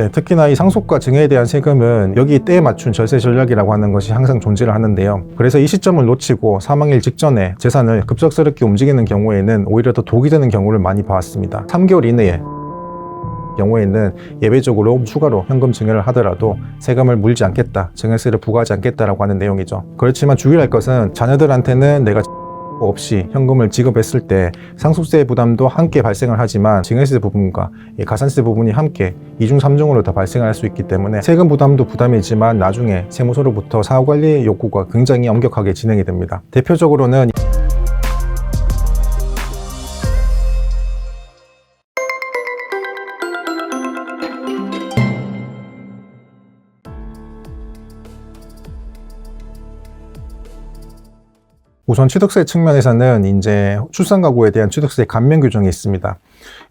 네, 특히나 이 상속과 증여에 대한 세금은 여기 때에 맞춘 절세 전략이라고 하는 것이 항상 존재를 하는데요. 그래서 이 시점을 놓치고 사망일 직전에 재산을 급작스럽게 움직이는 경우에는 오히려 더 독이 되는 경우를 많이 봐왔습니다. 3개월 이내에 경우에는 예외적으로 추가로 현금 증여를 하더라도 세금을 물지 않겠다, 증여세를 부과하지 않겠다라고 하는 내용이죠. 그렇지만 주의할 것은 자녀들한테는 내가 없이 현금을 지급했을 때 상속세 부담도 함께 발생을 하지만 증여세 부분과 이 가산세 부분이 함께 이중 삼중으로 다 발생할 수 있기 때문에 세금 부담도 부담이지만 나중에 세무서로부터 사후관리 욕구가 굉장히 엄격하게 진행이 됩니다. 대표적으로는 우선 취득세 측면에서는 이제 출산 가구에 대한 취득세 감면 규정이 있습니다.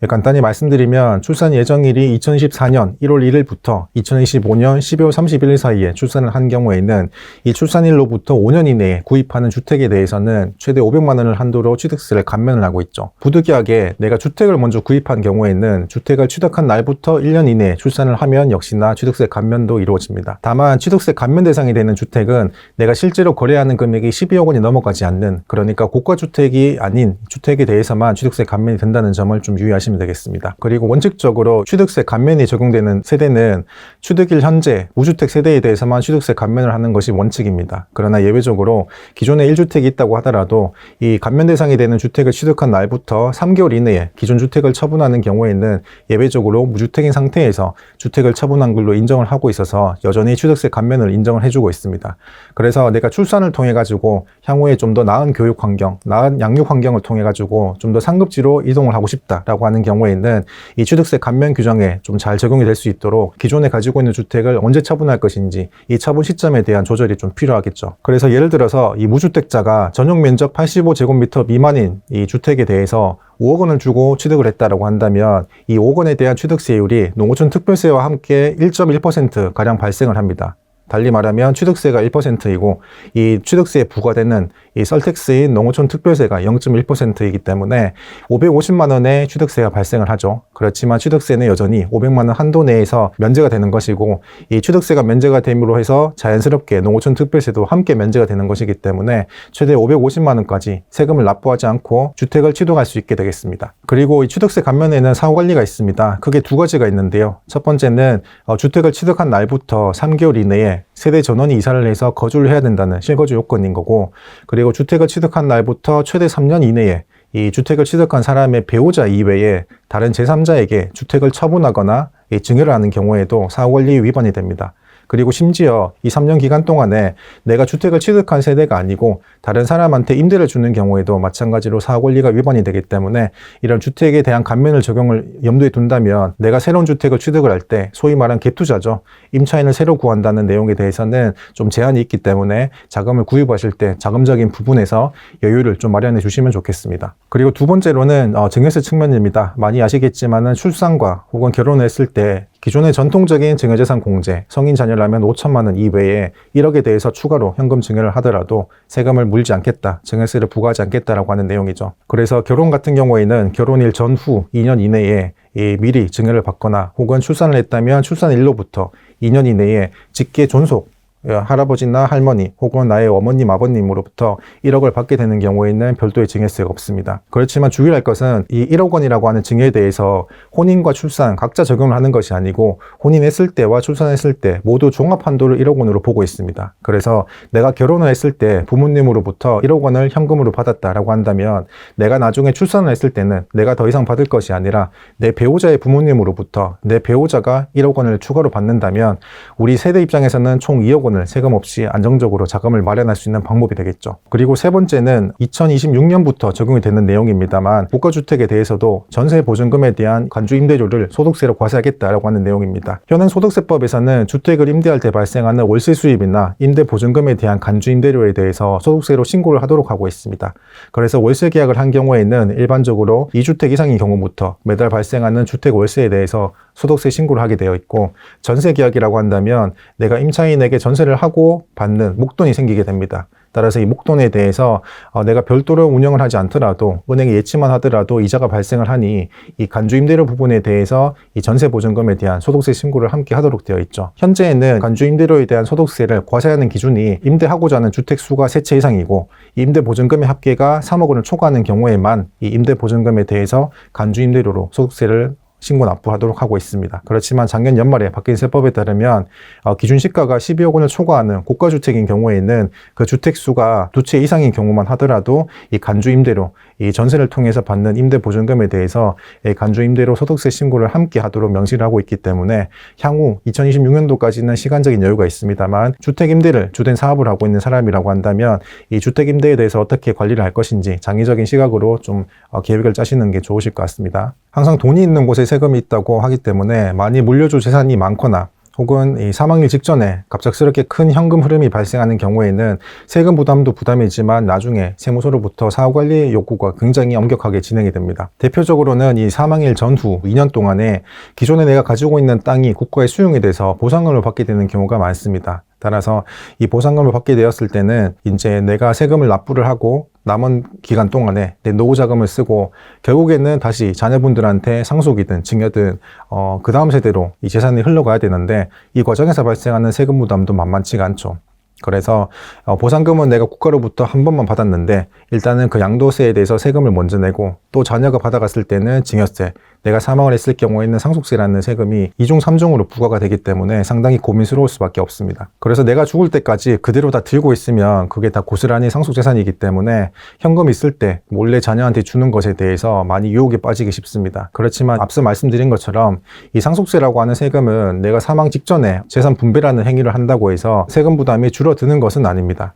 예, 간단히 말씀드리면 출산 예정일이 2024년 1월 1일부터 2025년 12월 31일 사이에 출산을 한 경우에는 이 출산일로부터 5년 이내에 구입하는 주택에 대해서는 최대 500만 원을 한도로 취득세를 감면을 하고 있죠. 부득이하게 내가 주택을 먼저 구입한 경우에는 주택을 취득한 날부터 1년 이내에 출산을 하면 역시나 취득세 감면도 이루어집니다. 다만 취득세 감면 대상이 되는 주택은 내가 실제로 거래하는 금액이 12억 원이 넘어가지 않는 그러니까 고가 주택이 아닌 주택에 대해서만 취득세 감면이 된다는 점을 좀 유의하시면 되겠습니다. 그리고 원칙적으로 취득세 감면이 적용되는 세대는 취득일 현재 무주택 세대에 대해서만 취득세 감면을 하는 것이 원칙입니다. 그러나 예외적으로 기존에 1주택이 있다고 하더라도 이 감면 대상이 되는 주택을 취득한 날부터 3개월 이내에 기존 주택을 처분하는 경우에는 예외적으로 무주택인 상태에서 주택을 처분한 걸로 인정을 하고 있어서 여전히 취득세 감면을 인정을 해주고 있습니다. 그래서 내가 출산을 통해 가지고 향후에 좀 더 나은 교육 환경, 나은 양육 환경을 통해 가지고 좀 더 상급지로 이동을 하고 싶다 라고 하는 경우에는 이 취득세 감면 규정에 좀 잘 적용이 될 수 있도록 기존에 가지고 있는 주택을 언제 처분할 것인지 이 처분 시점에 대한 조절이 좀 필요하겠죠. 그래서 예를 들어서 이 무주택자가 전용 면적 85제곱미터 미만인 이 주택에 대해서 5억 원을 주고 취득을 했다라고 한다면 이 5억 원에 대한 취득세율이 농어촌 특별세와 함께 1.1% 가량 발생을 합니다. 달리 말하면 취득세가 1%이고 이 취득세에 부과되는 이 썰택스인 농어촌 특별세가 0.1%이기 때문에 550만 원의 취득세가 발생을 하죠. 그렇지만 취득세는 여전히 500만 원 한도 내에서 면제가 되는 것이고 이 취득세가 면제가 됨으로 해서 자연스럽게 농어촌 특별세도 함께 면제가 되는 것이기 때문에 최대 550만 원까지 세금을 납부하지 않고 주택을 취득할 수 있게 되겠습니다. 그리고 이 취득세 감면에는 사후 관리가 있습니다. 크게 두 가지가 있는데요. 첫 번째는 어, 주택을 취득한 날부터 3개월 이내에 세대 전원이 이사를 해서 거주를 해야 된다는 실거주 요건인 거고 그리고 주택을 취득한 날부터 최대 3년 이내에 이 주택을 취득한 사람의 배우자 이외에 다른 제3자에게 주택을 처분하거나 이 증여를 하는 경우에도 사후관리 위반이 됩니다. 그리고 심지어 이 3년 기간 동안에 내가 주택을 취득한 세대가 아니고 다른 사람한테 임대를 주는 경우에도 마찬가지로 사후관리가 위반이 되기 때문에 이런 주택에 대한 감면을 적용을 염두에 둔다면 내가 새로운 주택을 취득을 할 때 소위 말한 갭투자죠. 임차인을 새로 구한다는 내용에 대해서는 좀 제한이 있기 때문에 자금을 구입하실 때 자금적인 부분에서 여유를 좀 마련해 주시면 좋겠습니다. 그리고 두 번째로는 어, 증여세 측면입니다. 많이 아시겠지만은 출산과 혹은 결혼을 했을 때 기존의 전통적인 증여재산 공제, 성인 자녀라면 5천만 원 이외에 1억에 대해서 추가로 현금 증여를 하더라도 세금을 물지 않겠다, 증여세를 부과하지 않겠다라고 하는 내용이죠. 그래서 결혼 같은 경우에는 결혼일 전후 2년 이내에 이 미리 증여를 받거나 혹은 출산을 했다면 출산일로부터 2년 이내에 직계 존속 어, 할아버지나 할머니 혹은 나의 어머님 아버님으로부터 1억을 받게 되는 경우에는 별도의 증여세가 없습니다. 그렇지만 주의할 것은 이 1억 원이라고 하는 증여에 대해서 혼인과 출산 각자 적용을 하는 것이 아니고 혼인했을 때와 출산했을 때 모두 종합 한도를 1억 원으로 보고 있습니다. 그래서 내가 결혼을 했을 때 부모님으로부터 1억 원을 현금으로 받았다라고 한다면 내가 나중에 출산을 했을 때는 내가 더 이상 받을 것이 아니라 내 배우자의 부모님으로부터 내 배우자가 1억 원을 추가로 받는다면 우리 세대 입장에서는 총 2억 원을 세금 없이 안정적으로 자금을 마련할 수 있는 방법이 되겠죠. 그리고 세 번째는 2026년부터 적용이 되는 내용입니다만 국가주택에 대해서도 전세 보증금에 대한 간주 임대료를 소득세로 과세하겠다라고 하는 내용입니다. 현행 소득세법에서는 주택을 임대할 때 발생하는 월세 수입이나 임대 보증금에 대한 간주 임대료에 대해서 소득세로 신고를 하도록 하고 있습니다. 그래서 월세 계약을 한 경우에는 일반적으로 2주택 이상인 경우부터 매달 발생하는 주택 월세에 대해서 소득세 신고를 하게 되어 있고 전세 계약이라고 한다면 내가 임차인에게 전세를 하고 받는 목돈이 생기게 됩니다. 따라서 이 목돈에 대해서 어, 내가 별도로 운영을 하지 않더라도 은행에 예치만 하더라도 이자가 발생을 하니 이 간주 임대료 부분에 대해서 이 전세 보증금에 대한 소득세 신고를 함께 하도록 되어 있죠. 현재에는 간주 임대료에 대한 소득세를 과세하는 기준이 임대하고자 하는 주택 수가 세 채 이상이고 이 임대 보증금의 합계가 3억 원을 초과하는 경우에만 이 임대 보증금에 대해서 간주 임대료로 소득세를 신고 납부하도록 하고 있습니다. 그렇지만 작년 연말에 바뀐 세법에 따르면 어, 기준 시가가 12억 원을 초과하는 고가 주택인 경우에는 그 주택 수가 두 채 이상인 경우만 하더라도 이 간주 임대료, 이 전세를 통해서 받는 임대 보증금에 대해서 이 간주 임대료 소득세 신고를 함께 하도록 명시를 하고 있기 때문에 향후 2026년도까지는 시간적인 여유가 있습니다만 주택 임대를 주된 사업을 하고 있는 사람이라고 한다면 이 주택 임대에 대해서 어떻게 관리를 할 것인지 장기적인 시각으로 좀 어, 계획을 짜시는 게 좋으실 것 같습니다. 항상 돈이 있는 곳에 세금이 있다고 하기 때문에 많이 물려줄 재산이 많거나 혹은 이 사망일 직전에 갑작스럽게 큰 현금 흐름이 발생하는 경우에는 세금 부담도 부담이지만 나중에 세무서로부터 사후관리 욕구가 굉장히 엄격하게 진행이 됩니다. 대표적으로는 이 사망일 전후 2년 동안에 기존에 내가 가지고 있는 땅이 국가의 수용이 돼서 보상금을 받게 되는 경우가 많습니다. 따라서 이 보상금을 받게 되었을 때는 이제 내가 세금을 납부를 하고 남은 기간 동안에 내 노후 자금을 쓰고 결국에는 다시 자녀분들한테 상속이든 증여든 어, 그 다음 세대로 이 재산이 흘러가야 되는데 이 과정에서 발생하는 세금 부담도 만만치가 않죠. 그래서 어, 보상금은 내가 국가로부터 한 번만 받았는데 일단은 그 양도세에 대해서 세금을 먼저 내고 또 자녀가 받아갔을 때는 증여세, 내가 사망을 했을 경우에는 상속세라는 세금이 이중삼중으로 부과가 되기 때문에 상당히 고민스러울 수밖에 없습니다. 그래서 내가 죽을 때까지 그대로 다 들고 있으면 그게 다 고스란히 상속재산이기 때문에 현금 있을 때 몰래 자녀한테 주는 것에 대해서 많이 유혹에 빠지기 쉽습니다. 그렇지만 앞서 말씀드린 것처럼 이 상속세라고 하는 세금은 내가 사망 직전에 재산 분배라는 행위를 한다고 해서 세금 부담이 줄어 드는 것은 아닙니다.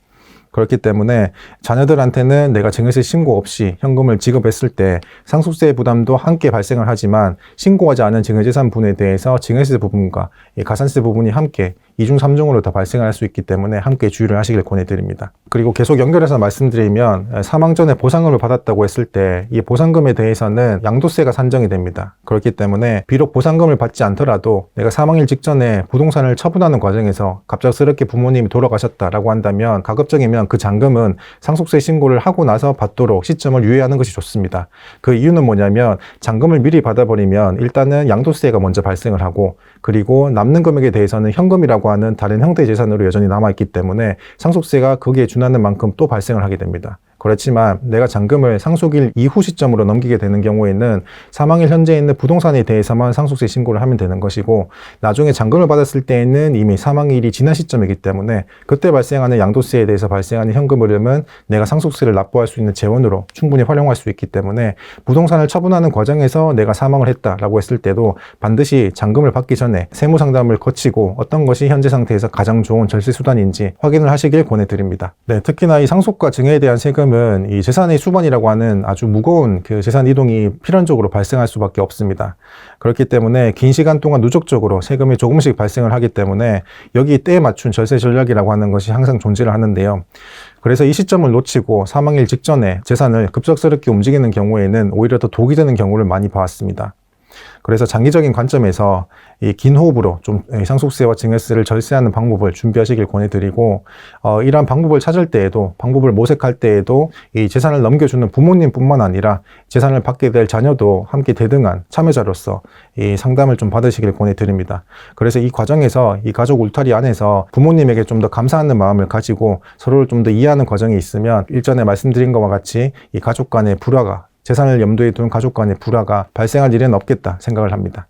그렇기 때문에 자녀들한테는 내가 증여세 신고 없이 현금을 지급했을 때 상속세 부담도 함께 발생을 하지만 신고하지 않은 증여재산 분에 대해서 증여세 부분과 이 가산세 부분이 함께 이중삼중으로 다 발생할 수 있기 때문에 함께 주의를 하시길 권해드립니다. 그리고 계속 연결해서 말씀드리면 사망 전에 보상금을 받았다고 했을 때 이 보상금에 대해서는 양도세가 산정이 됩니다. 그렇기 때문에 비록 보상금을 받지 않더라도 내가 사망일 직전에 부동산을 처분하는 과정에서 갑작스럽게 부모님이 돌아가셨다라고 한다면 가급적이면 그 잔금은 상속세 신고를 하고 나서 받도록 시점을 유예하는 것이 좋습니다. 그 이유는 뭐냐면 잔금을 미리 받아버리면 일단은 양도세가 먼저 발생을 하고 그리고 남는 금액에 대해서는 현금이라고 하는 다른 형태의 재산으로 여전히 남아있기 때문에 상속세가 거기에 준하는 만큼 또 발생을 하게 됩니다. 그렇지만 내가 잔금을 상속일 이후 시점으로 넘기게 되는 경우에는 사망일 현재 있는 부동산에 대해서만 상속세 신고를 하면 되는 것이고 나중에 잔금을 받았을 때에는 이미 사망일이 지난 시점이기 때문에 그때 발생하는 양도세에 대해서 발생하는 현금 흐름은 내가 상속세를 납부할 수 있는 재원으로 충분히 활용할 수 있기 때문에 부동산을 처분하는 과정에서 내가 사망을 했다라고 했을 때도 반드시 잔금을 받기 전에 세무 상담을 거치고 어떤 것이 현재 상태에서 가장 좋은 절세 수단인지 확인을 하시길 권해드립니다. 네, 특히나 이 상속과 증여에 대한 세금 은 이 재산의 수반이라고 하는 아주 무거운 그 재산 이동이 필연적으로 발생할 수밖에 없습니다. 그렇기 때문에 긴 시간 동안 누적적으로 세금이 조금씩 발생을 하기 때문에 여기 때에 맞춘 절세 전략이라고 하는 것이 항상 존재를 하는데요. 그래서 이 시점을 놓치고 사망일 직전에 재산을 급작스럽게 움직이는 경우에는 오히려 더 독이 되는 경우를 많이 봐왔습니다. 그래서 장기적인 관점에서 이 긴 호흡으로 좀 상속세와 증여세를 절세하는 방법을 준비하시길 권해드리고 어, 이러한 방법을 찾을 때에도 방법을 모색할 때에도 이 재산을 넘겨주는 부모님뿐만 아니라 재산을 받게 될 자녀도 함께 대등한 참여자로서 이 상담을 좀 받으시길 권해드립니다. 그래서 이 과정에서 이 가족 울타리 안에서 부모님에게 좀 더 감사하는 마음을 가지고 서로를 좀 더 이해하는 과정이 있으면 일전에 말씀드린 것과 같이 이 가족 간의 불화가 재산을 염두에 둔 가족 간의 불화가 발생할 일은 없겠다 생각을 합니다.